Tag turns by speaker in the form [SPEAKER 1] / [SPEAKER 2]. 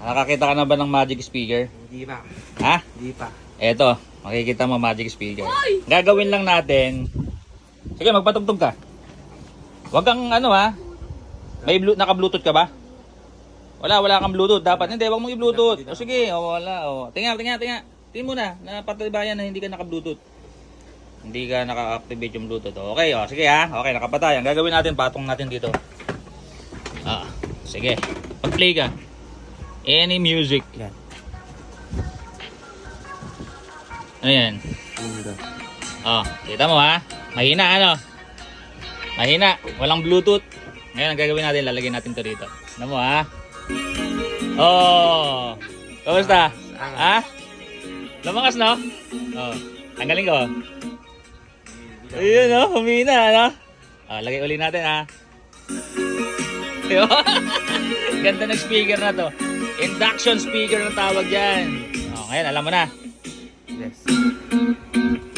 [SPEAKER 1] Nakakita ka na ba ng magic speaker?
[SPEAKER 2] Hindi pa.
[SPEAKER 1] Ha?
[SPEAKER 2] Hindi pa.
[SPEAKER 1] Eto, makikita mo magic speaker. Gagawin lang natin. Sige, magpatugtog ka. Huwag kang ano ha. May blu- naka-bluetooth ka ba? Wala, wala kang bluetooth. Dapat hindi, wag mong i-bluetooth. O sige, o wala. O. Tinga, tinga, tinga. Tingin mo na, napatibayan na hindi ka naka-bluetooth. Hindi ka naka-activate yung bluetooth. O, Okay, o sige ha. Okay, nakapatay. Ang gagawin natin, patong natin dito. Ah, sige. Pag-play ka. Any music.
[SPEAKER 2] Yan.
[SPEAKER 1] Ayan. Oh, kita mo ha? Mahina ano? Mahina, walang bluetooth. Ngayon ang gagawin natin, lalagyan natin to dito. Ano mo ha? Oh! Kamusta? Ha? Lumakas no? Oh, ang galing ko. Ayun no, humina ano? Oh, lagay uli natin ha. Ganda ng speaker na to. Induction speaker na tawag yan. Oh, ngayon alam mo na.
[SPEAKER 2] Yes.